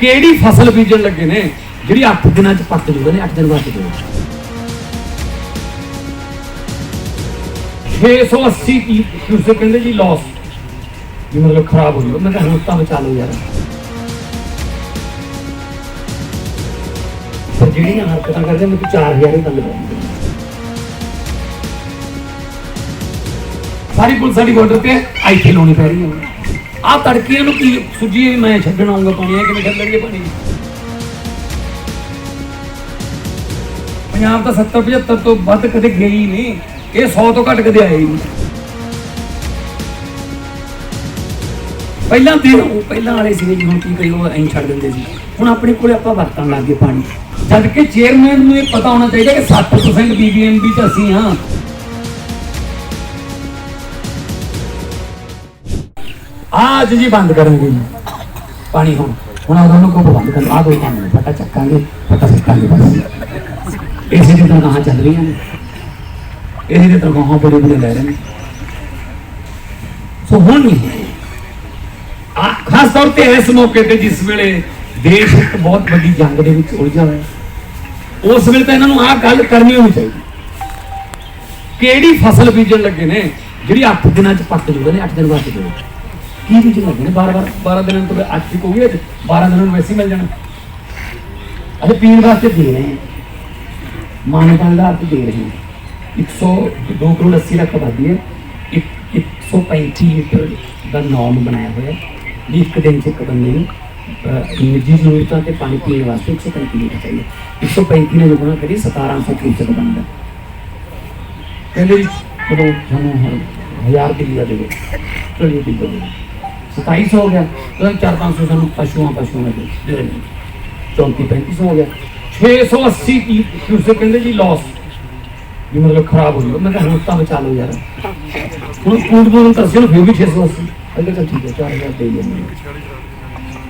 ਕਿਹੜੀ ਫਸਲ ਬੀਜਣ ਲੱਗੇ ਨੇ? ਜਿਹੜੀ 8 ਦਿਨਾਂ ਚ ਪੱਕ ਜੂਗਾ ਨੇ 8 ਦਿਨ ਬਾਅਦ ਜੂਗਾ। 680 ਕੀ ਤੁਸੀਂ ਕਹਿੰਦੇ ਜੀ ਲਾਸ ਜੀ ਮਤਲਬ ਖਰਾਬ ਹੋ ਜੂਗਾ। ਮੈਂ ਕਿਹਾ ਹੁਣ ਤਾਂ ਬਚਾ ਲਓ ਯਾਰ। ਪਰ ਜਿਹੜੀਆਂ ਹਰਕਤਾਂ ਕਰਦੇ ਮੈਂ 4000 ਹੀ ਗੱਲ ਕਰਾਂਗਾ ਸਾਰੀ ਪੁਲਿਸ ਸਾਡੀ ਬਾਰਡਰ ਤੇ ਆਈਥੇ ਲਾਉਣੀ ਪੈ ਰਹੀ ਹੈ। ਆ ਤੜਕੀਆਂ ਨੂੰ ਕੀ ਸੁੱਜੀ ਮੈਂ ਛੱਡਣ ਆਉਂਗਾ ਪਾਣੀ ਹੈ ਕਿਵੇਂ ਛੱਡਣਗੇ ਪਾਣੀ? ਪੰਜਾਬ ਤਾਂ 70 75 ਤੋਂ ਵੱਧ ਕਦੇ ਗਿਆ ਨਹੀਂ, ਇਹ 100 ਤੋਂ ਘੱਟ ਕਦੇ ਆਇਆ ਨਹੀਂ। ਪਹਿਲਾਂ ਤੇ ਉਹ ਪਹਿਲਾਂ ਵਾਲੇ ਸੀਗੇ ਜੀ, ਹੁਣ ਕੀ ਕਰੀ ਉਹ ਐਂ ਛੱਡ ਦਿੰਦੇ ਸੀ। ਹੁਣ ਆਪਣੇ ਕੋਲੇ ਆਪਾਂ ਵਰਤਣ ਲੱਗ ਗਏ ਪਾਣੀ। ਜਦ ਕਿ ਚੇਅਰਮੈਨ ਨੂੰ ਇਹ ਪਤਾ ਹੋਣਾ ਚਾਹੀਦਾ ਕਿ 60% ਬੀਬੀਐਮਬੀ ਚ ਅਸੀਂ ਹਾਂ। ਅੱਜ ਜੀ ਬੰਦ ਕਰਾਂਗੇ ਜੀ। ਪਾਣੀ ਹੁਣ ਹੁਣ ਉਹਨਾਂ ਨੂੰ ਕੋ ਬੰਦ ਕਰ ਆ ਦੋ ਕੰਮ ਨੇ ਪਤਾ ਚੱਕਾਂਗੇ ਪਤਾ ਸਿੱਕਾਂਗੇ ਬਸ। ਇਸੇ ਦੀ ਤਾਂ ਕਹਾਂ ਚੱਲ ਰਹੀਆਂ ਨੇ। ਇਸੇ ਦੇ ਤਾਂ ਕਹਾਂ ਬੜੇ ਬੜੇ ਲੈ ਰਹੇ ਨੇ। ਸੋ ਹੁਣ ਨਹੀਂ। ਖਾਸ ਤੌਰ ਤੇ ਇਸ ਮੌਕੇ ਤੇ ਜਿਸ ਵੇਲੇ ਦੇਸ਼ ਇੱਕ ਬਹੁਤ ਵੱਡੀ ਜੰਗ ਦੇ ਵਿੱਚ ਉਲਝਿਆ ਹੋਇਆ ਉਸ ਵੇਲੇ ਤਾਂ ਇਹਨਾਂ ਨੂੰ ਆਹ ਗੱਲ ਕਰਨੀ ਹੋਣੀ ਚਾਹੀਦੀ। ਕਿਹੜੀ ਫਸਲ ਬੀਜਣ ਲੱਗੇ ਨੇ, ਜਿਹੜੀ 8 ਦਿਨਾਂ ਚ ਪੱਕ ਜੂਗਾ ਨੇ 8 ਦਿਨ ਬਾਅਦ ਜੂਗਾ। ਕੀ ਵਿੱਚ ਲੱਗਣ ਬਾਰ ਬਾਰ 12 ਦਿਨਾਂ ਤੋਂ ਅੱਜ ਠੀਕ ਹੋ ਗਏ ਅੱਜ 12 ਦਿਨਾਂ ਨੂੰ ਵੈਸੇ ਮਿਲ ਜਾਣਾ। ਅਜੇ ਪੀਣ ਵਾਸਤੇ ਦੇ ਰਹੇ ਹਾਂ। ਮਾਨਤਾਂ ਦਾ ਅਰਥ ਦੇ ਰਹੇ 102 ਕਰੋੜ 80 ਲੱਖ ਆਬਾਦੀ ਹੈ 135 ਲੀਟਰ ਦਾ ਨਾਮ ਬਣਾਇਆ ਹੋਇਆ ਹੈ। ਇੱਕ ਦਿਨ 'ਚ ਇੱਕ ਬੰਦੇ ਨੂੰ ਨਿੱਜੀ ਤੇ ਪਾਣੀ ਪੀਣ ਵਾਸਤੇ 135 ਲੀਟਰ ਚਾਹੀਦਾ। 135 ਨੇ ਜੁਗਣਾ ਕਰੀ 1700 ਲੀਟਰ ਬਣਦਾ ਕਹਿੰਦੇ ਚਲੋ ਸਾਨੂੰ 1000 ਕਿਲੋ ਦੇ ਦੇ ਚਲੋ ਜੀ 250 हो गया तो चार पाँच सौ सानू पशुआ पशुआ दे चौंती पैंती सौ हो गया छे सौ अस्सी क्यूसेक कहते जी लॉस ਵੀ ਮਤਲਬ ਖਰਾਬ ਹੋ ਜੂਗਾ ਮੈਂ ਕਿਹਾ ਹੁਣ ਤਾਂ ਬਚਾ ਲਓ ਯਾਰ। ਹੁਣ ਕੂਟ ਕੂਟ ਤਰਸੇ ਨੂੰ ਫਿਰ ਵੀ 680 ਅੱਗੇ ਤਾਂ ਠੀਕ ਹੈ 4000 ਦੇ ਜਾਂਦੇ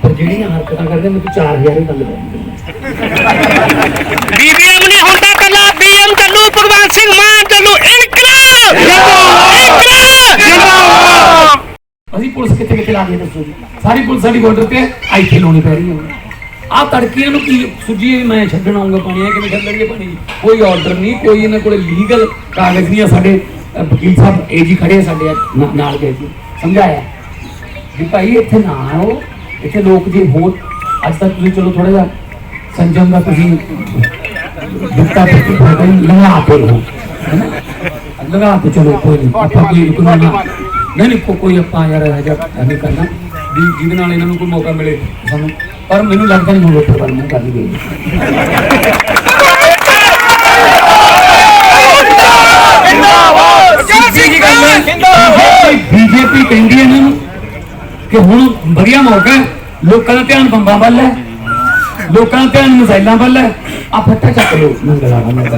ਪਰ ਜਿਹੜੀਆਂ ਹਰਕਤਾਂ ਕਰਦੇ ਮੈਨੂੰ 4000 ਹੀ ਗੱਲ ਬਣ ਬੀਬੀ ਆਪਣੀ ਅਸੀਂ ਪੁਲਿਸ ਕਿੱਥੇ ਕਿੱਥੇ ਸਾਰੀ ਪੁਲਿਸ ਸਾਡੀ ਬਾਰਡਰ ਤੇ ਆਈਥੇ ਲਾਉਣੀ ਪੈ ਰਹੀ ਹੈ। ਆ ਤੜਕੀਆਂ ਨੂੰ ਕੀ ਸੁੱਜੀ ਮੈਂ ਛੱਡਣ ਆਉਂਗਾ ਪਾਣੀ ਹੈ ਕਿਵੇਂ ਛੱਡਣਗੇ ਪਾਣੀ? ਕੋਈ ਆਰਡਰ ਨਹੀਂ, ਕੋਈ ਇਹਨਾਂ ਕੋਲੇ ਲੀਗਲ ਕਾਗਜ਼ ਨਹੀਂ ਸਾਡੇ ਵਕੀਲ ਸਾਹਿਬ ਏ ਖੜੇ ਸਾਡੇ ਨਾਲ ਗਏ ਸੀ। ਸਮਝਾਇਆ। ਵੀ ਭਾਈ ਇੱਥੇ ਨਾ ਆਓ, ਇੱਥੇ ਲੋਕ ਜੀ ਹੋਰ ਅੱਜ ਤੱਕ ਤੁਸੀਂ ਚਲੋ ਥੋੜਾ ਜਿਹਾ ਸੰਜਮ ਦਾ ਤੁਸੀਂ ਦਿੱਤਾ ਤੇ ਲਗਾ ਕੇ ਹੋ ਲਗਾ ਕੇ ਚਲੋ, ਕੋਈ ਨਹੀਂ। ਆਪਾਂ ਕੋਈ ਰੁਕਣਾ ਨਹੀਂ ਨਹੀਂ ਕੋ- ਕੋਈ ਆਪਾਂ ਯਾਰ ਇਹ ਜਿਹਾ ਨਹੀਂ ਕਰਨਾ ਵੀ ਜਿਹਦੇ ਨਾਲ ਇਹਨਾਂ ਨੂੰ ਕੋਈ ਮੌਕਾ ਮਿਲੇ ਸਾਨੂੰ ਪਰ ਮੈਨੂੰ ਲੱਗਦਾ ਨਹੀਂ ਰੋਟੀ ਵੱਲ ਮੂੰਹ ਕਰ ਹੈ ਬੀਜੇਪੀ ਕਹਿੰਦੀ ਹੈ ਇਹਨਾਂ ਨੂੰ ਕਿ ਹੁਣ ਵਧੀਆ ਮੌਕਾ ਹੈ ਲੋਕਾਂ ਦਾ ਧਿਆਨ ਬੰਬਾਂ ਵੱਲ ਹੈ ਲੋਕਾਂ ਦਾ ਧਿਆਨ ਮਿਸਾਈਲਾਂ ਵੱਲ ਹੈ ਆ ਫੱਟਾ ਚੱਕ ਲੋ ਮੰਗਲਾ ਮੰਗਲਾ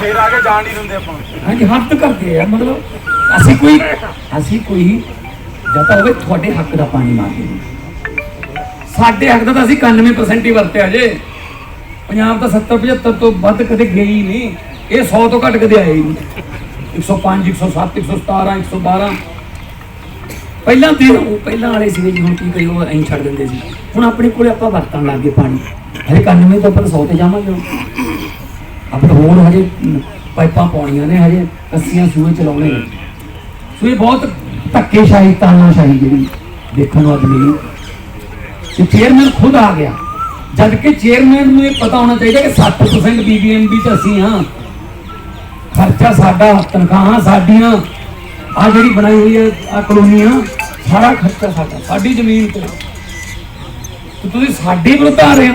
ਫੇਰ ਆ ਕੇ ਜਾਣ ਨਹੀਂ ਦਿੰਦੇ ਆਪਾਂ ਹਾਂਜੀ ਹੱਥ ਕਰਦੇ ਆ ਮਤਲਬ ਅਸੀਂ ਕੋਈ ਅਸੀਂ ਕੋਈ ਜਾਂ ਤਾਂ ਹੋਵੇ ਤੁਹਾਡੇ ਹੱਕ ਦਾ ਪਾਣੀ ਮਾਰਦੇ ਸਾਡੇ ਹੱਕ ਦਾ ਤਾਂ ਅਸੀਂ 91% ਹੀ ਵਰਤਿਆ ਜੇ। ਪੰਜਾਬ ਤਾਂ 70 75 ਤੋਂ ਵੱਧ ਕਦੇ ਗਿਆ ਹੀ ਨਹੀਂ। ਇਹ 100 ਤੋਂ ਘੱਟ ਕਦੇ ਆਇਆ ਹੀ ਨਹੀਂ। 105 107 117 112 ਪਹਿਲਾਂ ਤੇ ਉਹ ਪਹਿਲਾਂ ਵਾਲੇ ਸੀਗੇ ਜੀ, ਹੁਣ ਕੀ ਕਰੀ ਉਹ ਐਂ ਛੱਡ ਦਿੰਦੇ ਸੀ। ਹੁਣ ਆਪਣੇ ਕੋਲੇ ਆਪਾਂ ਵਰਤਣ ਲੱਗ ਗਏ ਪਾਣੀ। ਹਜੇ 91 ਤੋਂ ਉੱਪਰ 100 ਤੇ ਜਾਵਾਂਗੇ ਹੁਣ। ਆਪਣੇ ਹੋਰ ਹਜੇ ਪਾਈਪਾਂ ਪਾਉਣੀਆਂ ਨੇ, ਹਜੇ ਕੱਸੀਆਂ ਸੂਏ ਚਲਾਉਣੇ ਨੇ। ਇਹ ਬਹੁਤ ਧੱਕੇਸ਼ਾਹੀ, ਤਾਨਾਸ਼ਾਹੀ ਜਿਹੜੀ ਦੇਖਣ ਨੂੰ ਅੱਜ ਮਿਲੀ। ਤੇ ਚੇਅਰਮੈਨ ਖੁਦ ਆ ਗਿਆ। ਜਦ ਕਿ ਚੇਅਰਮੈਨ ਨੂੰ ਇਹ ਪਤਾ ਹੋਣਾ ਚਾਹੀਦਾ ਕਿ 60% ਬੀਬੀਐਮਬੀ ਚ ਅਸੀਂ ਹਾਂ। ਖਰਚਾ ਸਾਡਾ, ਤਨਖਾਹਾਂ ਸਾਡੀਆਂ ਆ ਜਿਹੜੀ ਬਣਾਈ ਹੋਈ ਹੈ ਆ ਕਲੋਨੀਆਂ ਸਾਰਾ ਖਰਚਾ ਸਾਡਾ, ਸਾਡੀ ਜ਼ਮੀਨ ਤੇ ਤੁਸੀਂ ਸਾਡੇ ਵਿਰੁੱਧ ਆ ਰਹੇ ਹੋ।